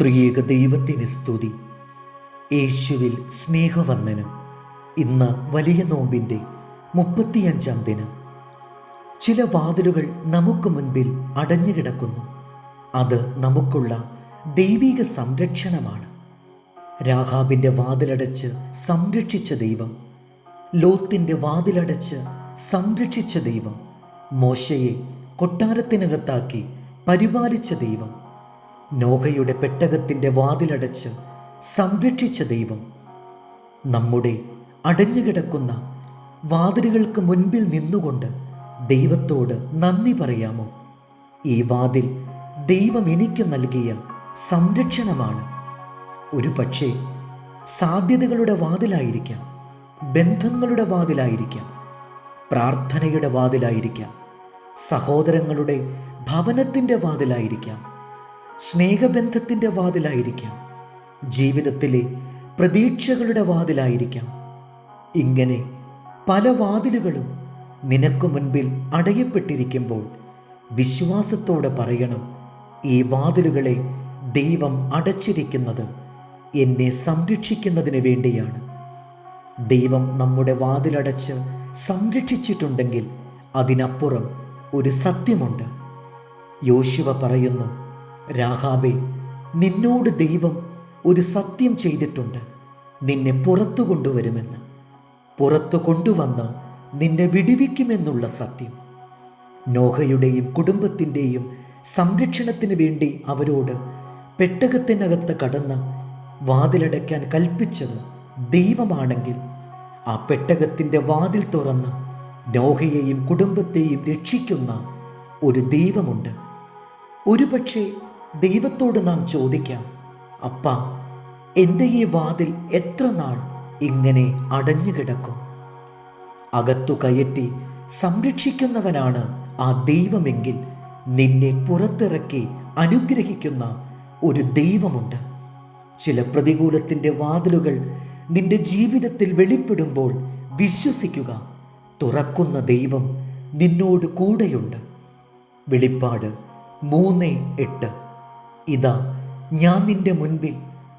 ത്രിയേക ദൈവത്തിന് സ്തുതി. യേശുവിൽ സ്നേഹവന്ദനം. ഇന്ന് വലിയ നോമ്പിന്റെ മുപ്പത്തിയഞ്ചാം ദിനം. ചില വാതിലുകൾ നമുക്ക് മുൻപിൽ അടഞ്ഞുകിടക്കുന്നു അത് നമുക്കുള്ള ദൈവിക സംരക്ഷണമാണ്. രാഹാബിന്റെ വാതിലടച്ച് സംരക്ഷിച്ച ദൈവം. ലോത്തിന്റെ വാതിലടച്ച് സംരക്ഷിച്ച ദൈവം. മോശയെ കൊട്ടാരത്തിനകത്താക്കി പരിപാലിച്ച ദൈവം. നോഹയുടെ പെട്ടകത്തിന്റെ വാതിലടച്ച് സംരക്ഷിച്ച ദൈവം നമ്മുടെ അടഞ്ഞുകിടക്കുന്ന വാതിലുകൾക്ക് മുൻപിൽ നിന്നുകൊണ്ട് ദൈവത്തോട് നന്ദി പറയാമോ? ഈ വാതിൽ ദൈവം എനിക്ക് നൽകിയ സംരക്ഷണമാണ്. ഒരു പക്ഷേ സാധ്യതകളുടെ വാതിലായിരിക്കാം ബന്ധങ്ങളുടെ വാതിലായിരിക്കാം പ്രാർത്ഥനയുടെ വാതിലായിരിക്കാം സഹോദരങ്ങളുടെ ഭവനത്തിന്റെ വാതിലായിരിക്കാം സ്നേഹബന്ധത്തിന്റെ വാതിലായിരിക്കാം. ജീവിതത്തിലെ പ്രതീക്ഷകളുടെ വാതിലായിരിക്കാം. ഇങ്ങനെ പല വാതിലുകളും നിനക്ക് മുൻപിൽ അടയപ്പെട്ടിരിക്കുമ്പോൾ വിശ്വാസത്തോടെ പറയണം ഈ വാതിലുകളെ ദൈവം അടച്ചിരിക്കുന്നത് എന്നെ സംരക്ഷിക്കുന്നതിന് വേണ്ടിയാണ്. ദൈവം നമ്മുടെ വാതിലടച്ച് സംരക്ഷിച്ചിട്ടുണ്ടെങ്കിൽ അതിനപ്പുറം ഒരു സത്യമുണ്ട്. യോശുവ പറയുന്നു രാഹാബെ നിന്നോട് ദൈവം ഒരു സത്യം ചെയ്തിട്ടുണ്ട്. നിന്നെ പുറത്തു കൊണ്ടുവരുമെന്ന്. പുറത്തു കൊണ്ടുവന്ന് നിന്നെ വിടിവിക്കുമെന്നുള്ള സത്യം. നോഹയുടെയും കുടുംബത്തിന്റെയും സംരക്ഷണത്തിന് വേണ്ടി അവരോട് പെട്ടകത്തിനകത്ത് കടന്ന് വാതിലടയ്ക്കാൻ കൽപ്പിച്ചത് ദൈവമാണെങ്കിൽ ആ പെട്ടകത്തിന്റെ വാതിൽ തുറന്ന് നോഹയെയും കുടുംബത്തെയും രക്ഷിക്കുന്ന ഒരു ദൈവമുണ്ട്. ഒരുപക്ഷെ ദൈവത്തോട് നാം ചോദിക്കാം അപ്പ എന്റെ ഈ വാതിൽ എത്ര നാൾ ഇങ്ങനെ അടഞ്ഞു കിടക്കും? അകത്തു കയറ്റി സംരക്ഷിക്കുന്നവനാണ് ആ ദൈവമെങ്കിൽ നിന്നെ പുറത്തിറക്കി അനുഗ്രഹിക്കുന്ന ഒരു ദൈവമുണ്ട്. ചില പ്രതികൂലത്തിന്റെ വാതിലുകൾ നിന്റെ ജീവിതത്തിൽ വെളിപ്പെടുമ്പോൾ വിശ്വസിക്കുക തുറക്കുന്ന ദൈവം നിന്നോട് കൂടെയുണ്ട്. വെളിപ്പാട് മൂന്ന് എട്ട്. ഇതാ ഞാൻ നിന്റെ മുൻപിൽ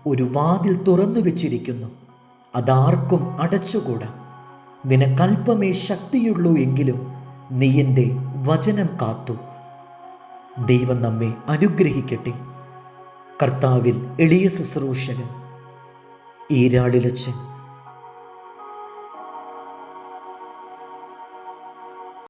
ഒരു വാതിൽ തുറന്നു വെച്ചിരിക്കുന്നു. അതാർക്കും അടച്ചുകൂടാ. നിനക്കൽപ്പമേ ശക്തിയുള്ളൂ എങ്കിലും നീ എന്റെ വചനം കാത്തു. ദൈവം നമ്മെ അനുഗ്രഹിക്കട്ടെ. കർത്താവിൽ എളിയ ശുശ്രൂഷകൻ ഈരാളിലച്ചൻ